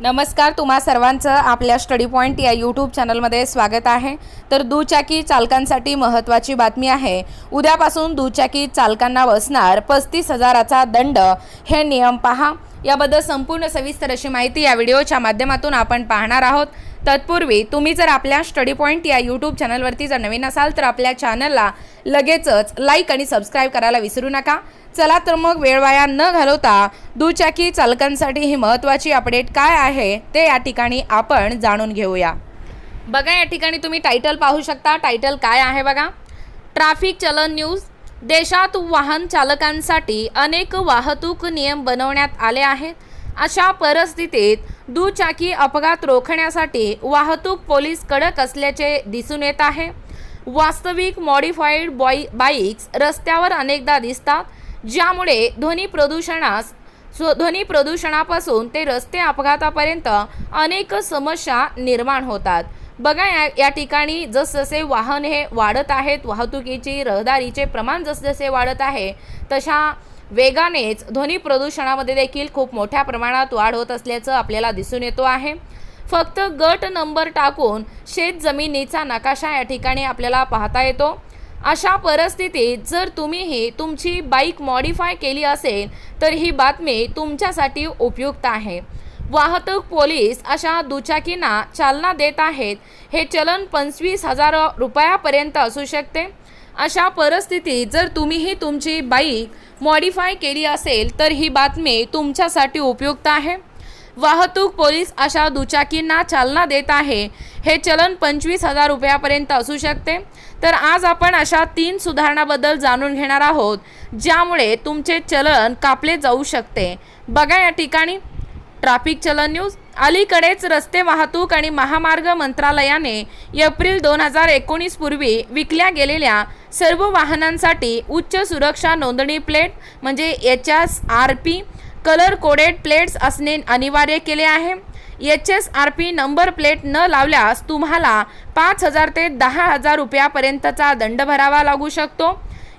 नमस्कार तुम्हा सर्वांचं आपल्या स्टडी पॉईंट या यूट्यूब चॅनलमध्ये स्वागत आहे. तर दुचाकी चालकांसाठी महत्त्वाची बातमी आहे. उद्यापासून दुचाकी चालकांना बसणार पस्तीस हजाराचा दंड. हे नियम पहा. याबद्दल संपूर्ण सविस्तर अशी माहिती या व्हिडिओच्या माध्यमातून आपण पाहणार आहोत. तत्पूर्वी तुम्ही जर आपल्या स्टडी पॉईंट या यूट्यूब चॅनलवरती जर नवीन असाल तर आपल्या चॅनलला लगेचच लाईक आणि सबस्क्राईब करायला विसरू नका. चला तर मग वेळ वाया न घालवता दुचाकी चालकांसाठी ही महत्त्वाची अपडेट काय आहे ते या ठिकाणी आपण जाणून घेऊया. बघा या ठिकाणी तुम्ही टायटल पाहू शकता. टायटल काय आहे बघा? ट्रॅफिक चलन न्यूज देशात वाहन चालकांसाठी अनेक वाहतूक नियम बनवण्यात आले आहेत. अशा परिस्थितीत दुचाकी अपघात रोखण्यासाठी वाहतूक पोलीस कडक असल्याचे दिसून येत आहे. वास्तविक मॉडिफाईड बॉई बाईक्स रस्त्यावर अनेकदा दिसतात ज्यामुळे ध्वनी प्रदूषणास ध्वनी प्रदूषणापासून ते रस्ते अपघातापर्यंत अनेक समस्या निर्माण होतात. बघा या या ठिकाणी जसजसे वाहन हे वाढत आहेत वाहतुकीची रहदारीचे प्रमाण जसजसे वाढत आहे तशा वेगानेच ध्वनी प्रदूषणामध्ये देखील खूप मोठ्या प्रमाणात वाढ होत असल्याचं आपल्याला दिसून येतो आहे. फक्त गट नंबर टाकून शेत जमिनीचा नकाशा या ठिकाणी आपल्याला पाहता येतो. अशा परिस्थितीत जर तुम्हीही तुमची बाईक मॉडिफाय केली असेल तर ही बातमी तुमच्यासाठी उपयुक्त आहे. वाहतूक पोलीस अशा दुचाकींना चालना देत आहेत. हे चलन पंचवीस हजार रुपयापर्यंत असू शकते. अशा परिस्थितीत जर तुम्हीही तुमची बाईक मॉडिफाय केली असेल तर ही बातमी तुमच्यासाठी उपयुक्त आहे. वाहतूक पोलीस अशा दुचाकींना चालना देत आहे. हे चलन पंचवीस हजार रुपयापर्यंत असू शकते. तर आज आपण अशा तीन सुधारणाबद्दल जाणून घेणार आहोत ज्यामुळे तुमचे चलन कापले जाऊ शकते. बघा या ठिकाणी. ट्रॅफिक चलन न्यूज. अलीकडेच रस्ते वाहतूक आणि महामार्ग मंत्रालयाने एप्रिल दोन हजार एकोणीस पूर्वी विकल्या गेलेल्या सर्व वाहनांसाठी उच्च सुरक्षा नोंदणी प्लेट म्हणजे H S R P colour coded plates असणे अनिवार्य केले आहे. H S R P number plate न लावल्यास तुम्हाला पाच हजार ते दहा हजार रुपयापर्यंतचा दंड भरावा लागू शकतो.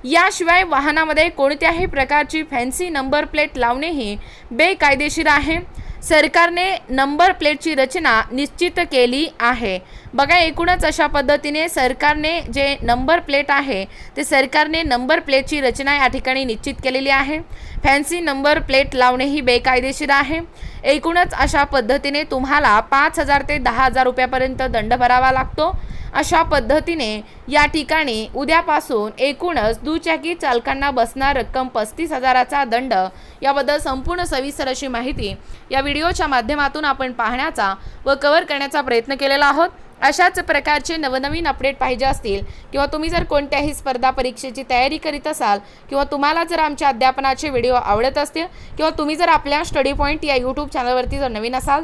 याशिवाय वाहनामध्ये कोणत्याही प्रकारची फॅन्सी नंबर प्लेट लावणेही बेकायदेशीर आहे. सरकारने नंबर प्लेटची रचना निश्चित केली आहे. बघा एकूणच अशा पद्धतीने सरकारने जे नंबर प्लेट आहे ते सरकारने नंबर प्लेटची रचना या ठिकाणी निश्चित केलेली आहे. फॅन्सी नंबर प्लेट लावणे ही बेकायदेशीर आहे. एकूणच अशा पद्धतीने तुम्हाला पाच हजार ते दहा हजार रुपयापर्यंत दंड भरावा लागतो. अशा पद्धतीने या ठिकाणी उद्यापासून एकूणच दुचाकी चालकांना बसणार रक्कम पस्तीस हजाराचा दंड. याबद्दल संपूर्ण सविस्तर अशी माहिती या व्हिडिओच्या माध्यमातून आपण पाहण्याचा व कव्हर करण्याचा प्रयत्न केलेला आहोत. अशाच प्रकारचे नवनवीन अपडेट पाहिजे असतील किंवा तुम्ही जर कोणत्याही स्पर्धा परीक्षेची तयारी करीत असाल किंवा तुम्हाला जर आमच्या अध्यापनाचे व्हिडिओ आवडत असतील किंवा तुम्ही जर आपल्या स्टडी पॉईंट या यूट्यूब चॅनलवरती जर नवीन असाल